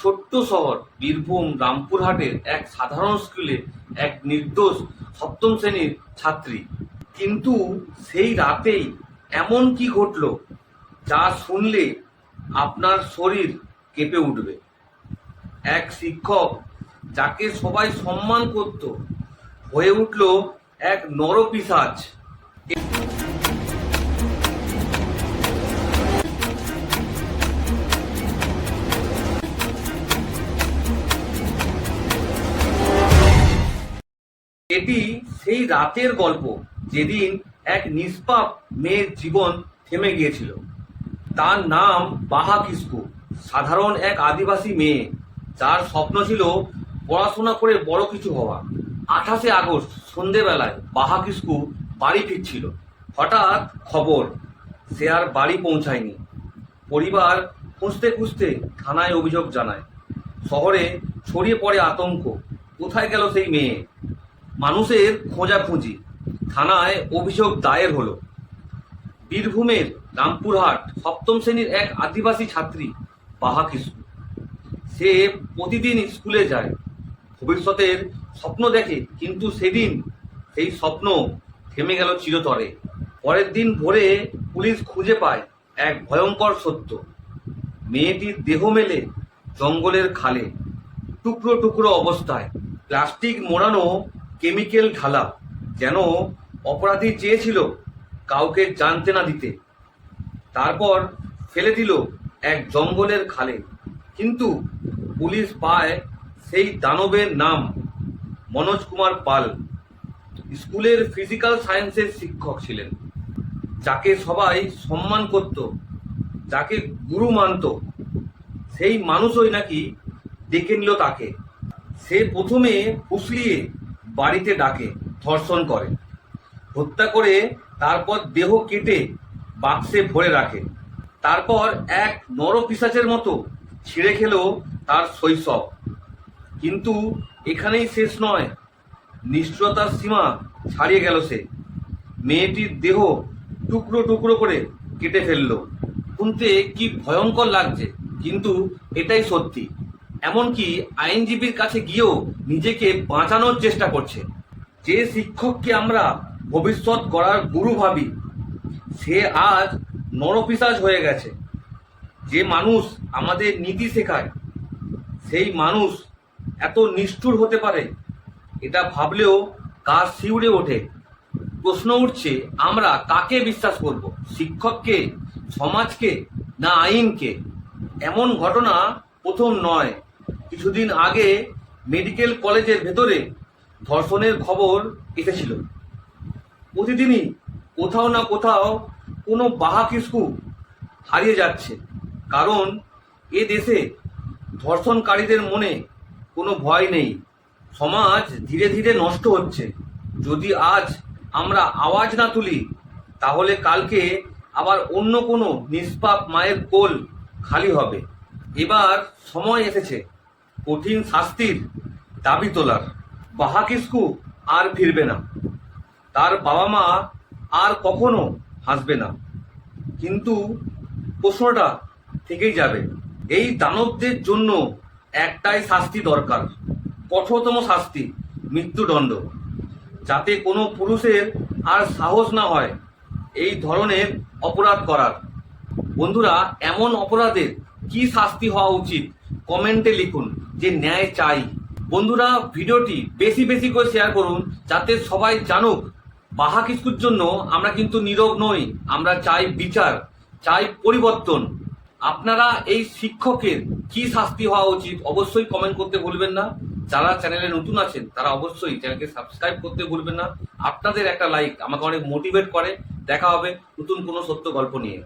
ছোট্ট শহর, বীরভূম, রামপুরহাটের এক সাধারণ স্কুলে এক নির্দোষ সপ্তম শ্রেণির ছাত্রী। কিন্তু সেই রাতেই এমন কি ঘটলো যা শুনলে আপনার শরীর কেঁপে উঠবে। এক শিক্ষক যাকে সবাই সম্মান করত, হয়ে উঠল এক নরপিসাজ এটি সেই রাতের গল্প যেদিন এক নিষ্পাপ মেয়ের জীবন থেমে গিয়েছিল। তার নাম বাহা কিস্কু সাধারণ এক আদিবাসী মেয়ে। যার স্বপ্ন ছিল পড়াশোনা করে বড় কিছু হওয়া। আঠাশে আগস্ট সন্ধেবেলায় বাহা কিস্কু বাড়ি ফিরছিল। হঠাৎ খবর, সে আর বাড়ি পৌঁছায়নি। পরিবার খুঁজতে খুঁজতে থানায় অভিযোগ জানায়। শহরে ছড়িয়ে পড়ে আতঙ্ক। কোথায় গেল সেই মেয়ে? মানুষের খোঁজাখুঁজি। থানায় অভিযোগ দায়ের হলো। বীরভূমের রামপুরহাট সপ্তম শ্রেণির এক আদিবাসী ছাত্রী, বাহা কিশোর সে প্রতিদিন স্কুলে যায়। ভবিষ্যতের স্বপ্ন দেখে, কিন্তু সেদিন সেই স্বপ্ন থেমে গেল চিরতরে। পরের দিন ভোরে পুলিশ খুঁজে পায় এক ভয়ঙ্কর সত্য। মেয়েটির দেহ মেলে জঙ্গলের খালে, টুকরো টুকরো অবস্থায়। প্লাস্টিক মোড়ানো কেমিক্যাল ঢালা, যেন অপরাধী চেয়েছিল কাউকে জানতে না দিতে। তারপর ফেলে দিল এক জঙ্গলের খালে। কিন্তু পুলিশ পায় সেই দানবের নাম, মনোজ কুমার পাল। স্কুলের ফিজিক্যাল সায়েন্সের শিক্ষক ছিলেন। যাকে সবাই সম্মান করত, যাকে গুরু মানত। সেই মানুষই নাকি ডেকে নিল তাকে। সে প্রথমে ফুসলিয়ে বাড়িতে ডাকে, ধর্ষণ করে। হত্যা করে তারপর দেহ কেটে বাক্সে ভরে রাখে। তারপর এক নরপিসাচের মতো ছিঁড়ে খেলো তার শৈশব। কিন্তু এখানেই শেষ নয়, নিষ্ঠুরতার সীমা ছাড়িয়ে গেল সে। মেয়েটির দেহ টুকরো টুকরো করে কেটে ফেলল। শুনতে কি ভয়ঙ্কর লাগছে, কিন্তু এটাই সত্যি। এমনকি আইনজীবীর কাছে গিয়েও নিজেকে বাঁচানোর চেষ্টা করছে। যে শিক্ষককে আমরা ভবিষ্যৎ গড়ার গুরু ভাবি, সে আজ নরপিসাজ হয়ে গেছে। যে মানুষ আমাদের নীতি শেখায়, সেই মানুষ এত নিষ্ঠুর হতে পারে, এটা ভাবলেও কাজ শিউরে ওঠে? প্রশ্ন উঠছে, আমরা কাকে বিশ্বাস করব? শিক্ষককে, সমাজকে না আইনকে? এমন ঘটনা প্রথম নয়। কিছুদিন আগে মেডিকেল কলেজের ভেতরে ধর্ষণের খবর এসেছিল। প্রতিদিনই কোথাও না কোথাও কোনো বাহা কিস্কু হারিয়ে যাচ্ছে। কারণ এ দেশে ধর্ষণকারীদের মনে কোনো ভয় নেই। সমাজ ধীরে ধীরে নষ্ট হচ্ছে। যদি আজ আমরা আওয়াজ না তুলি, তাহলে কালকে আবার অন্য কোনো নিষ্পাপ মায়ের কোল খালি হবে। এবার সময় এসেছে। কঠিন শাস্তির দাবি তোলার। বাহা কিস্কু আর ফিরবে না। তার বাবা মা আর কখনো হাসবে না। কিন্তু প্রশ্নটা থেকেই যাবে, এই দানবদের জন্য একটাই শাস্তি দরকার, কঠোরতম শাস্তি, মৃত্যুদণ্ড। যাতে কোনো পুরুষের আর সাহস না হয় এই ধরনের অপরাধ করার। বন্ধুরা, এমন অপরাধের কি শাস্তি হওয়া উচিত? কমেন্টে লিখুন যে ন্যায় চাই। বন্ধুরা, ভিডিওটি বেশি বেশি করে শেয়ার করুন যাতে সবাই জানুক বাহা কিস্কুর জন্য আমরা কিন্তু নীরব নই, আমরা চাই বিচার, চাই পরিবর্তন। আপনারা এই শিক্ষকের কি শাস্তি হওয়া উচিত অবশ্যই কমেন্ট করতে ভুলবেন না। যারা চ্যানেলে নতুন আছেন, তারা অবশ্যই চ্যানেলকে সাবস্ক্রাইব করতে ভুলবেন না। আপনাদের একটা লাইক আমাকে অনেক মোটিভেট করে। দেখা হবে নতুন কোনো সত্য গল্প নিয়ে।